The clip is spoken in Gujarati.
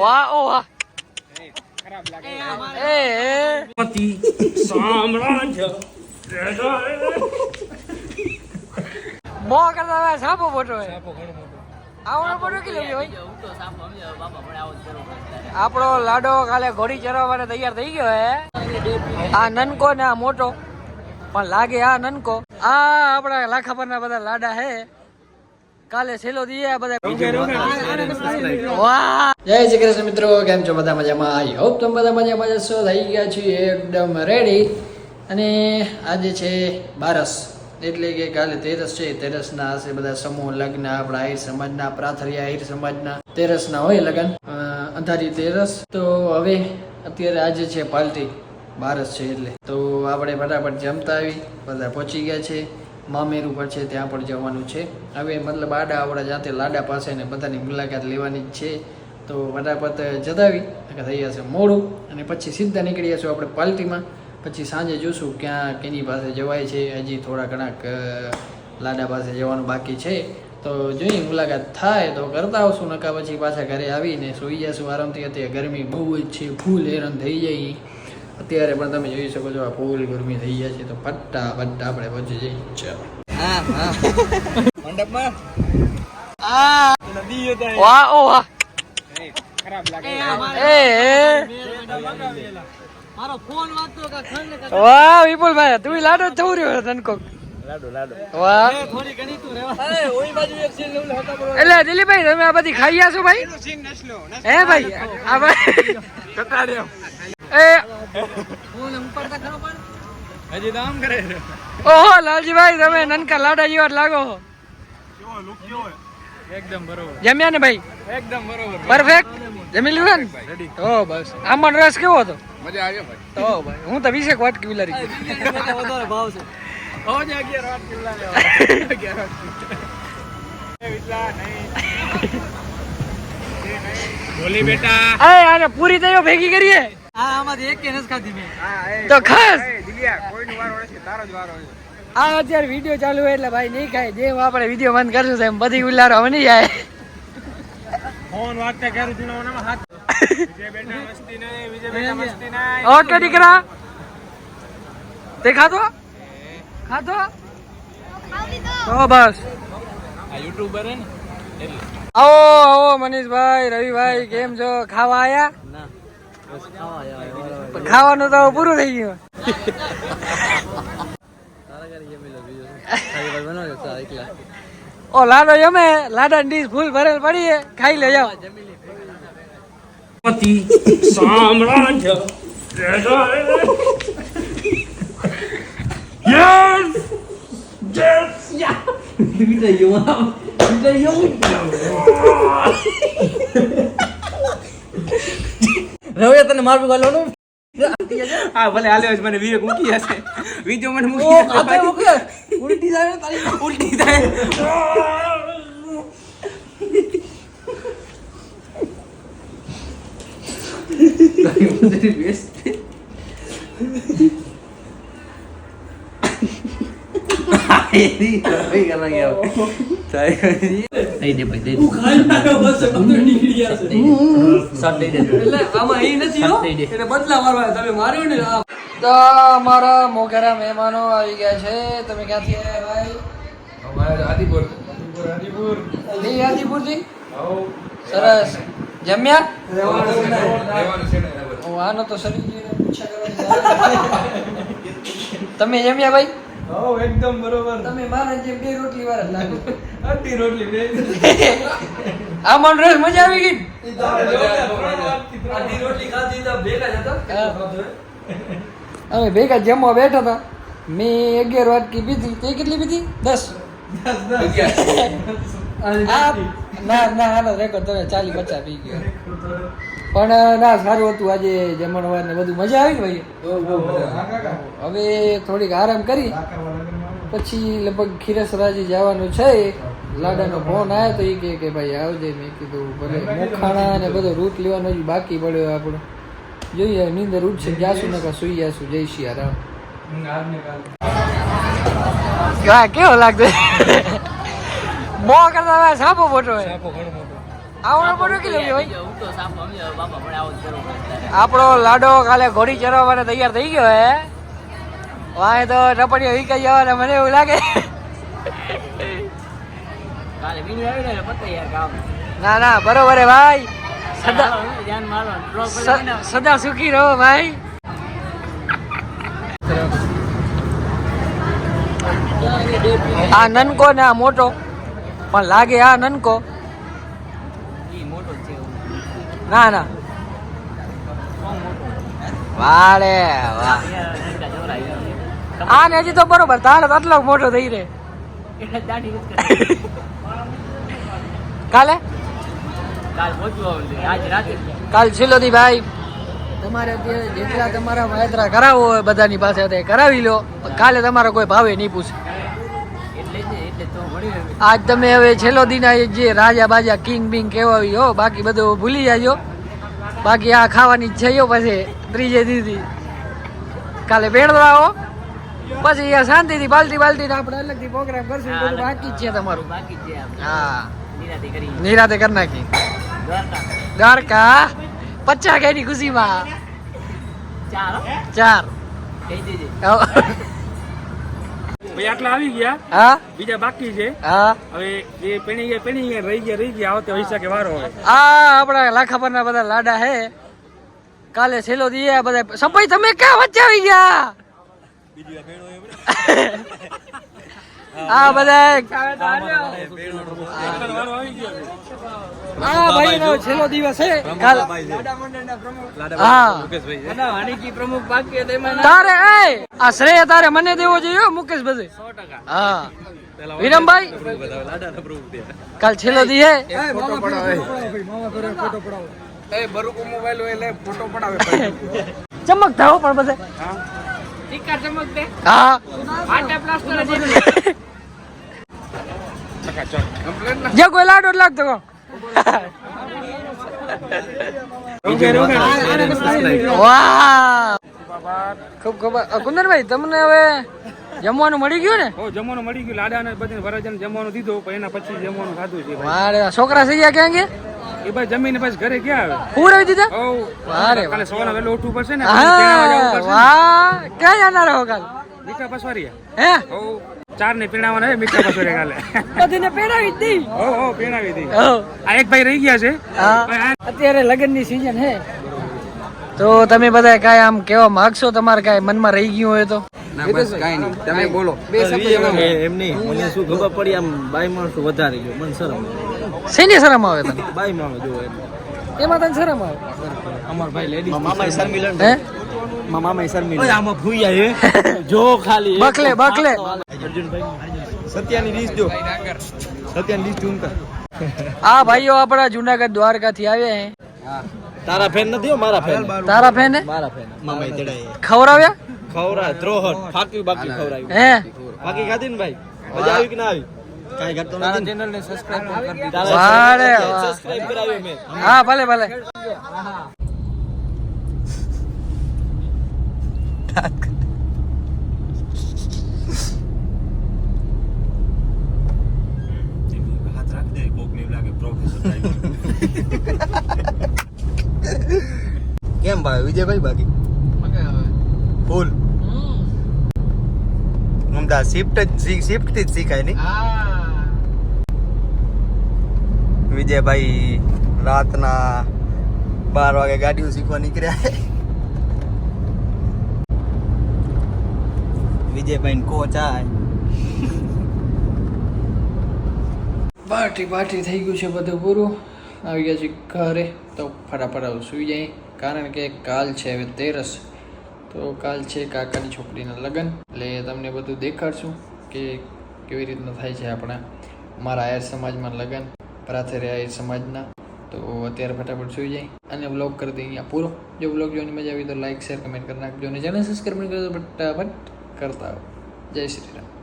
વાહ ઓ વાહ. એ એ મો કરતા સાપો મોટો આવડો મોટો કેટલો છે આપણો લાડો કાલે ઘોડી ચરવા માટે તૈયાર થઈ ગયો હે. આ નનકો ને આ મોટો. પણ લાગે આ નનકો. આ આપણા લાખા પરના બધા લાડા હે. કાલે છેલ્લો દી બધા વાહ. જય શ્રી કૃષ્ણ મિત્રો કેમ છો? બધા મજામાં? આઈ હોપ તમે બધા મજામાં જશો. થઈ ગયા છીએ એકદમ રેડી અને આજે છે બારસ. એટલે કે કાલે તેરસ છે. તેરસના હશે બધા સમૂહ લગ્ન આપણા આહિર સમાજના પ્રાથરિયા આહિર સમાજના. તેરસના હોય લગ્ન. અંધારી તેરસ. તો હવે અત્યારે આજે છે પાલટી. બારસ છે એટલે. તો આપણે ફટાફટ જમતા આવી. બધા પહોંચી ગયા છે. મામેર ઉપર છે, ત્યાં પણ જવાનું છે. હવે મતલબ આડા આપણા જાતે લાડા પાસે ને બધાની મુલાકાત લેવાની જ છે. તો ફટાફટ જતાવી થઈ જશે મોડું. અને પછી સીધા નીકળી જશું આપણે પાલટીમાં. પછી સાંજે જોશું ક્યાં કેની પાસે જવાય છે. હજી થોડા ઘણાક લાડા પાસે જવાનું બાકી છે. તો જોઈએ મુલાકાત થાય તો કરતા આવશું નકા પછી પાછા ઘરે આવીને સૂઈ જશું આરામથી. અત્યારે ગરમી બહુ જ છે, ફૂલ હેરાન થઈ જાય અત્યારે પણ તમે જોઈ શકો છો આ ફૂલ ગરમી થઈ ગયા છે તો ફટાફટ આપણે પહોંચી જઈએ ચાલો. આ વાહ ઓ વાહ. એ એ વાહ વિપુલભાઈ તું લાડો જ થવું રહ્યો તનકો વાહ. એટલે દિલીપભાઈ તમે આ બધી ખાઈ છો ભાઈ? હે ભાઈ? આ ભાઈ. એ. હજી તો આમ કરે છે. ઓહો લાલજીભાઈ તમે નનકા લાડા જેવા લાગો છો. એકદમ બરોબર. જમ્યા ને ભાઈ? એકદમ બરોબર. પરફેક્ટ જમી લીધા ને? તો બસ. આમાં રસ કેવો હતો? મજા આવી ભાઈ. તો ભાઈ હું તો વીસેક વાત કિલારી હવે અગિયાર વાત કિલ્લા લેવા અગિયાર વાત એ નહીં બોલી બેટા. અરે આને પૂરી થયો ભેગી કરીએ. તો ખાસ! દિલિયા કોઈનો વારો નથી તારો જ વારો છે. આ અત્યારે વીડિયો ચાલુ હોય એટલે ભાઈ નહીં ખાય. જેમ આપણે વીડિયો બંધ કરશું તો એમ બધી ઉલ્લારો બની જાય ફોન વાગતા કરું છું ને હાથ વિજય બેટા મસ્તી નહીં વિજય બેટા મસ્તી નહીં. ઓકે દીકરા? તે ખાતો ખાતો તો બસ. આ યુટ્યુબર હે ને આવો આવો મનીષભાઈ રવિભાઈ કેમ છો? ખાવા આયા? ખાવાનું તો પૂરું થઈ ગયું. ઓ લાડો જમે લાડા ડીશ ફૂલ ભરેલ પડી ખાઈ લે જાઓ સામ્રાજ્ય રવિ તને મારું ગાલવાનું? હા ભલે હાલે જ મને વિવેક મૂકી જશે વીડિયો મને મૂકી જશે ઉલટી જાય તારી ઉલટી થાય. એટલે આમાં એ નથી હો એટલે બદલા મારવા તમે માર્યો ને તો અમારા મોઘેરા મહેમાનો આવી ગયા છે. તમે ક્યાંથી આવ્યા ભાઈ? આદિપુર. લી આદિપુરથી? સરસ. જમ્યા? ઓ, આનો તો શરીર પૂછ્યા તમે જમ્યા ભાઈ? એકદમ બરોબર. તમે મારા જેમ બે રોટલી વાર લાગો. અડધી રોટલી બે. આ મન રસ મજા આવી ગઈ? અડધી રોટલી ખાધી તો ભેગા જ હતા અમે ભેગા જમવા બેઠા હતા. મેં અગિયાર વાટકી પીધી. તે કેટલી પીધી? દસ. ના ના હાલો રેકોર્ડ તમે ચાલી પચાસ પી ગયો. પણ ના સારું હતું. આજે જમણવાર ને બધું મજા આવી ને ભાઈ હવે થોડીક આરામ કરી. પછી લગભગ ખીરસરાજી જવાનું છે. લાડાનો ફોન આવ્યો તો એ કે ભાઈ આવજે. મેં કીધું ભલે મોખાણા ને બધો રૂટ લેવાનો હજી બાકી પડ્યો આપણો. જોઈએ નીંદર ઉઠશે જાશું નકા સુઈ જાશું જય સિયારામ કેવો લાગતો મો કરતા સાપો તો સાપ સમજો આપણો લાડો કાલે ઘોડી ચરવા માટે તૈયાર થઈ ગયો હે? વાય તો ટપડીઓ વીકાઈ જવાના મને એવું લાગે. ને ના બરોબર હે ભાઈ. સદા સદા સુખી રહો ભાઈ. આ નનકો ને આ મોટો પણ લાગે આ નનકો. ના ના. વારે વાહ. આ ને હજી તો બરોબર તારે આટલો મોટો થઈ રે એટલે દાઢી નથી કરી કાલે? કાલ છેલ્લો છેલ્લોથી ભાઈ તમારે જેટલા તમારા યાત્રા કરાવવો હોય બધાની પાસે કરાવી લો. કાલે તમારો કોઈ ભાવે નહીં પૂછે એટલે જ ને, એટલે તો મળી રહ્યું આજ તમે હવે છેલ્લો દિન જે રાજા બાજા કિંગ બિંગ કહેવાવી હો બાકી બધું ભૂલી જાજો. બાકી આ ખાવાની ઈચ્છા છે યો પછી ત્રીજે દીધી કાલે બેડવા આવો પછી અહીંયા શાંતિથી બાલટી બાલટી આપણે અલગથી પ્રોગ્રામ કરશું બધું બાકી જ છે તમારું. બાકી છે હા. નિરાતે કરી નાખી દ્વારકા. પચાસ ગાયની ખુશીમાં. ચાર ચાર. કહી દેજે. ભાઈ આટલા આવી ગયા. હા? બીજા બાકી છે. હા. હવે જે પેણી ગયા પેણી ગયા રહી ગયા રહી ગયા આવતે કે વારો હવે આ આપણા લાખાપરના બધા લાડા હે. કાલે છેલ્લો દિયા બધા સપાઈ તમે ક્યાં વચ્ચે આવી ગયા? આ બધા આ ભાઈ. નો છેલ્લો દિવસ છે. કાલ હા. તારે એ આ શ્રેય તારે મને દેવો જોઈએ મુકેશ બધે હા. વિરમભાઈ? કાલ છેલ્લો દી હે. ચમકતા હો પણ બધે. ચમક દે. હા. પ્લાસ્ટર જે કોઈ લાડો જ લાગતો કહો. વાહ. ખૂબ ખૂબ. કુંદનભાઈ તમને હવે જમવાનું મળી ગયું ને? જમવાનું મળી ગયું. લાડા ને બધી વરાજન જમવાનું દીધું પણ એના પછી જમવાનું ખાધું છે મારે છોકરા થઈ ગયા ક્યાં ગયા? એ ભાઈ જમીને પછી ઘરે ક્યાં આવે પૂરાવી દીધા? હો વારે કાલે સવારે વહેલું ઉઠવું પડશે ને હા. વાહ. ક્યાં જનાર હો કાલ? મીઠા પસવારિયા હે? હો. ચાર ને પીણાવાના મીઠા કચોરી કાલે બધીને પીણાવી દી ઓ હો પીણાવી દી આ એક ભાઈ રહી ગયા છે. અત્યારે લગ્નની સીઝન હે. તો તમે બધા કાંઈ આમ કેવા માંગશો? તમારે કાંઈ મનમાં રહી ગયું હોય તો? એમ નહીં. મને શું ખબર પડી આમ બાઈ માણસો વધારે ગયો. મને શરમ શેની શરમ આવે તને? બાઈ માણસ જોવો એમાં. તને શરમ આવે? અમાર ભાઈ લેડીઝ મામા શર્મિલન હે? મામા શર્મિલન આમાં ભૂયા હે. જો ખાલી બકલે બકલે. અર્જુનભાઈ સત્યાની ડીશ જો. સત્યાની ડીશ કર. આ ભાઈઓ આપણા જુનાગઢ દ્વારકાથી આવ્યા હે. તારા ફેન નથી મારા ફેન? તારા ફેન હે? મારા ફેન. મામા તેડાય ખવરાવ્યા ખવરા દ્રોહટ ફાકી બાકી ખવરાયું હે? બાકી ખાધી ને ભાઈ? મજા આવી કે ના આવી? કાઈ કરતો નથી તારા ચેનલ ને સબસ્ક્રાઇબ કરી દીધા. સબસ્ક્રાઇબ કરાવ્યો મેં. હા ભલે ભલે. હાથ રાખ દે કોક ને લાગે પ્રોફેસર કેમ ભાઈ વિજયભાઈ બાકી ફૂલ મમતા શિફ્ટ જ શિફ્ટથી જ શીખાય નહીં. વિજયભાઈ રાતના બાર વાગે ગાડીઓ શીખવા નીકળ્યા વિજયભાઈ કોચ આ પાર્ટી પાર્ટી થઈ ગયું છે બધું પૂરું. આવી ગયા છે ઘરે. તો ફટાફટ આવું સુઈ જાય. કારણ કે કાલ છે હવે તેરસ. તો કાલ છે કાકાની છોકરીના લગ્ન. એટલે તમને બધું દેખાડશું કે કેવી રીતના થાય છે આપણા. મારા આયર સમાજમાં લગ્ન, પ્રાથેરે આયર સમાજના. તો અત્યારે ફટાફટ સુઈ જાય અને બ્લોગ કરી દઈએ અહીંયા પૂરો. જો બ્લોગ જોવાની મજા આવી તો લાઈક શેર કમેન્ટ કરી નાખજો અને ચેનલ સબસ્ક્રાઈબ કરો તો ફટાફટ. કરતા આવો જય શ્રી રામ